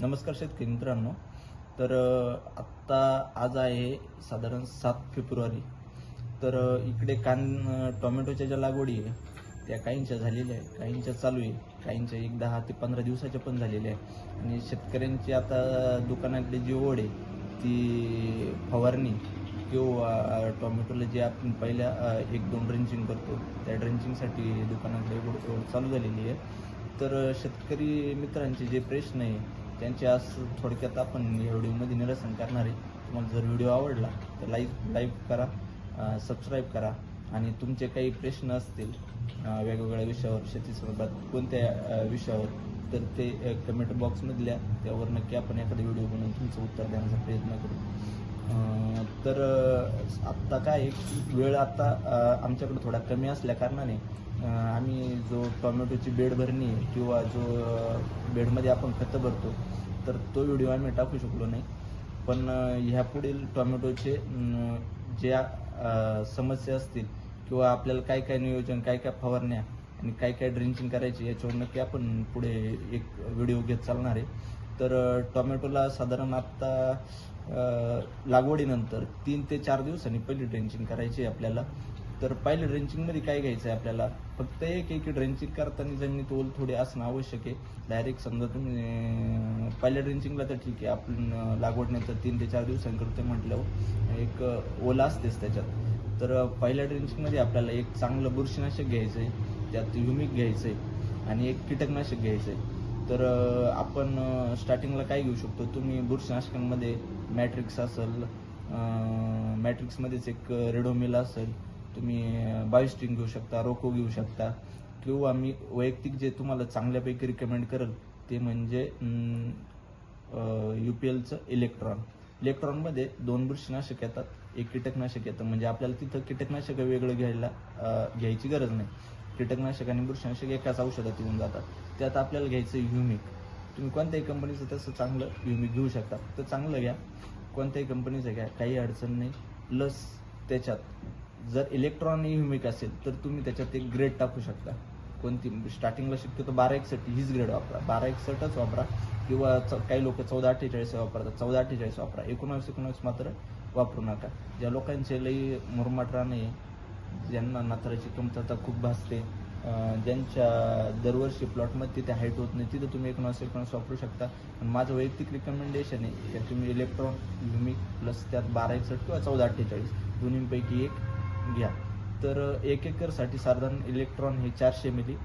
नमस्कार शेतकरी मित्रांनो. तर आत्ता आज आहे साधारण सात फेब्रुवारी. तर इकडे कान टोमॅटोच्या ज्या लागवडी आहे त्या काहींच्या झालेल्या आहे काहींच्या चालू आहे काहींच्या एक दहा ते पंधरा दिवसाच्या पण झालेल्या आहे आणि शेतकऱ्यांची आता दुकानाकडे जी ओढ आहे ती फवारणी किंवा टोमॅटोला जे आपण पहिल्या एक दोन ड्रेंचिंग करतो त्या ड्रेंचिंगसाठी दुकानाकडे ओढ चालू झालेली आहे. तर शेतकरी मित्रांचे जे प्रश्न आहे त्यांचे आज थोडक्यात आपण या व्हिडिओमध्ये निरसन करणार आहे. तुम्हाला जर व्हिडिओ आवडला तर लाईक लाईक करा सबस्क्राईब करा. आणि तुमचे काही प्रश्न असतील वेगवेगळ्या विषयावर शेतीसंदर्भात कोणत्या विषयावर तर ते कमेंट बॉक्समधल्या त्यावर नक्की आपण एखादा व्हिडिओ बनवून तुमचं उत्तर देण्याचा प्रयत्न करू. तर आत्ता काय वेळ आत्ता आमच्याकडे थोडा कमी असल्या कारणाने आम्ही जो टोमॅटोची बेड भरणी किंवा जो बेडमध्ये आपण खतं भरतो तर तो व्हिडिओ आम्ही टाकू शकलो नाही. पण ह्यापुढील ह्या पुढील टोमॅटोचे ज्या समस्या असतील किंवा आपल्याला काय काय नियोजन काय काय फवारण्या आणि काय काय ड्रिंचिंग करायची याच्यावर नक्की आपण पुढे एक व्हिडिओ घेत चालणार आहे. तर टोमॅटोला साधारण आत्ता लागवडीनंतर तीन ते चार दिवसांनी पहिली ड्रेंचिंग करायची आहे आपल्याला. तर पहिल्या ड्रेंचिंगमध्ये काय घ्यायचं आहे आपल्याला? फक्त एक एक ड्रेंचिंग करताना जमिनीत ओल थोडी असणं आवश्यक आहे. डायरेक्ट समजा तुम्ही पहिल्या ड्रेंचिंगला तर ठीक आहे. आपण अं, तीन ते चार दिवसांनी म्हटल्यावर एक ओला असतेच त्याच्यात. तर पहिल्या ड्रेंचिंगमध्ये आपल्याला एक चांगलं बुरशीनाशक घ्यायचं आहे त्यात ह्युमिक घ्यायचं आहे आणि एक कीटकनाशक घ्यायचं आहे तर आपण स्टार्टिंगला काय घेऊ शकतो? तुम्ही बुरशीनाशकांमध्ये मॅट्रिक्स असेल मॅट्रिक्समध्येच एक रेडोमिल असेल तुम्ही बायोस्टिंग घेऊ शकता रोको घेऊ शकता किंवा मी वैयक्तिक जे तुम्हाला चांगल्यापैकी रिकमेंड करेल ते म्हणजे यू पी एलचं इलेक्ट्रॉन इलेक्ट्रॉनमध्ये दोन बुरशीनाशक येतात एक कीटकनाशक येतं. म्हणजे आपल्याला तिथं कीटकनाशक वेगळं घ्यायला घ्यायची गरज नाही. कीटकनाशक आणि बुरशीनाशक एकाच औषधात येऊन जातात. त्यात आपल्याला घ्यायचं ह्युमिक तुम्ही कोणत्याही कंपनीचं तसं चांगलं ह्युमिक घेऊ शकता. तर चांगलं घ्या. कोणत्याही कंपनीचं घ्या. काही अडचण नाही. लस त्याच्यात जर इलेक्ट्रॉन युमिक असेल तर तुम्ही त्याच्यात एक ग्रेड टाकू शकता. कोणती? म्हणजे स्टार्टिंगला शक्यतो बारा एकसठ हीच ग्रेड वापरा. बारा एकसठच वापरा. किंवा च- काही लोक चौदा अठ्ठेचाळीस वापरतात. चौदा अठ्ठेचाळीस वापरा. एकोणावीस एकोणावीस मात्र वापरू नका. ज्या लोकांचे लई मुरमाट राहणे ज्यांना नाताराची कमतरता खूप भासते ज्यांच्या दरवर्षी प्लॉटमध्ये तिथे हाईट होत नाही तिथं तुम्ही एकोणावीस एकोणास वापरू शकता. आणि माझं वैयक्तिक रिकमेंडेशन आहे की तुम्ही इलेक्ट्रॉन युमिक प्लस त्यात बारा एकसठ किंवा चौदा अठ्ठेचाळीस दोन्हीपैकी एक घ्या. तर एक एकरसाठी साधारण इलेक्ट्रॉन हे चारशे मिली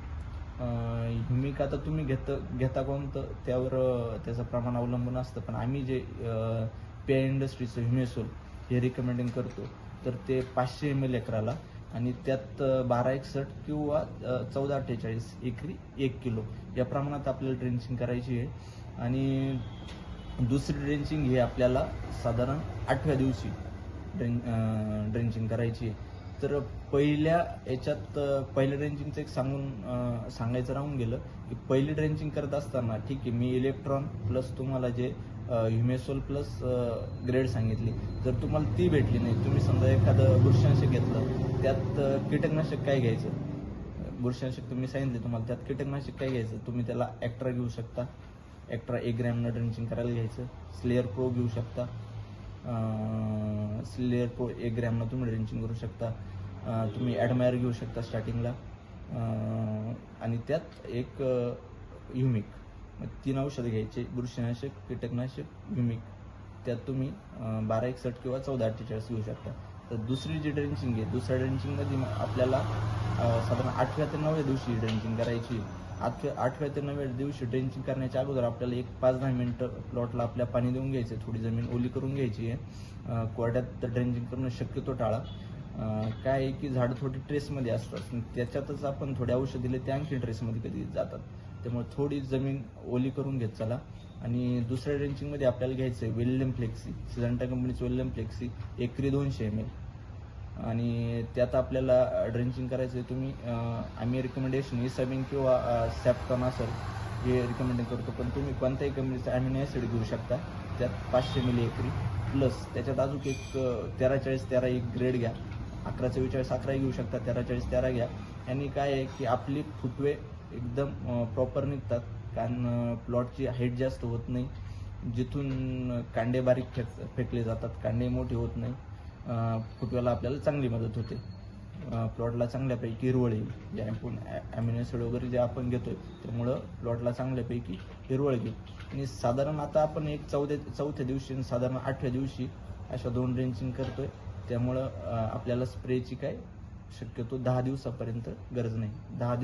ह्युमिक आता तुम्ही घेत घेता कोणतं त्यावर त्याचं प्रमाण अवलंबून असतं. पण आम्ही जे पे इंडस्ट्रीचं ह्युमेसोल हे रिकमेंडिंग करतो तर ते पाचशे एम एल एकराला आणि त्यात बारा एकसठ किंवा चौदा अठ्ठेचाळीस एकरी एक किलो. या प्रमाणात आपल्याला ड्रेंचिंग करायची आहे. आणि दुसरी ड्रेंचिंग ही आपल्याला साधारण आठव्या दिवशी ड्रेन ड्रेंचिंग करायची आहे. तर पहिल्या याच्यात पहिल्या ड्रेंचिंगचं एक सांगून सांगायचं राहून गेलं की पहिली ड्रेंचिंग करत असताना ठीक आहे मी इलेक्ट्रॉन प्लस तुम्हाला जे ह्युमेसोल प्लस ग्रेड सांगितली जर तुम्हाला ती भेटली नाही तुम्ही समजा एखादं बुरशीनाशक घेतलं त्यात कीटकनाशक काय घ्यायचं? बुरशीनाशक तुम्ही सांगितले तुम्हाला त्यात कीटकनाशक काय घ्यायचं? तुम्ही त्याला ॲक्ट्रा घेऊ शकता. ॲक्ट्रा एक ग्रॅमनं ड्रेंचिंग करायला घ्यायचं. स्लेअर प्रो घेऊ शकता. स्लेअर प्रो एक ग्रॅमनं तुम्ही ड्रेंचिंग करू शकता. तुम्ही ॲडमायर घेऊ शकता स्टार्टिंगला आणि त्यात एक युमिक तीन औषधं घ्यायचे. बुरशीनाशक कीटकनाशक युमिक त्यात तुम्ही बारा एकसठ किंवा चौदा अठ्ठेचाळीस घेऊ शकता. तर दुसरी जी ड्रेंचिंग आहे दुसऱ्या ड्रेंचिंगमध्ये मग आपल्याला साधारण आठव्या ते नवव्या दिवशी ड्रेंचिंग करायची आठव्या आठव्या ते नवव्या दिवशी ड्रेंचिंग करण्याच्या अगोदर आपल्याला एक पाच दहा मिनटं प्लॉटला आपल्या पाणी देऊन घ्यायचं. थोडी जमीन ओली करून घ्यायची आहे. कोरड्यात ड्रेंचिंग करणं शक्यतो टाळा. काय आहे की झाडं थोडी ट्रेसमध्ये असतात. त्याच्यातच आपण थोडे औषध दिले ते आणखी ट्रेसमध्ये कधी जातात. त्यामुळे थोडी जमीन ओली करून घेत चला. आणि दुसऱ्या रेंचिंगमध्ये आपल्याला घ्यायचं आहे वेल्लम फ्लेक्सी सिजंटा कंपनीचं वेल्लम फ्लेक्सी एकरी दोनशे एम एल आणि त्यात आपल्याला ड्रेंचिंग करायचं आहे तुम्ही आम्ही रिकमेंडेशन इसाबिन किंवा सॅपकॉन असेल हे रिकमेंडिंग करतो. पण तुम्ही कोणत्याही कंपनीचं ॲमिनो ॲसिड घेऊ शकता. त्यात पाचशे मिली एकरी. प्लस त्याच्यात अजून एक तेरा चाळीस तेरा एक ग्रेड घ्या. अकरा चव्वेचाळीस अकरा घेऊ शकता तेरा चाळीस तेरा घ्या. यांनी काय आहे की आपली फुटवे एकदम प्रॉपर निघतात. कारण प्लॉटची हाईट जास्त होत नाही. जिथून कांडे बारीक फेक फेकले जातात कांडे मोठे होत नाही. फुटव्याला आपल्याला चांगली मदत होते. प्लॉटला चांगल्यापैकी हिरवळ येईल. जे आपण ॲम्युनिसिड वगैरे जे आपण घेतो आहे त्यामुळं प्लॉटला चांगल्यापैकी हिरवळ घेईल आणि साधारण आता आपण एक चौथ्या चौथ्या दिवशी आणि साधारण आठव्या दिवशी अशा दोन ड्रेंचिंग करतोय. त्यामुळं आपल्याला स्प्रेची काय शक्यतो दहा दिवसापर्यंत गरज नाही. दहा दिवस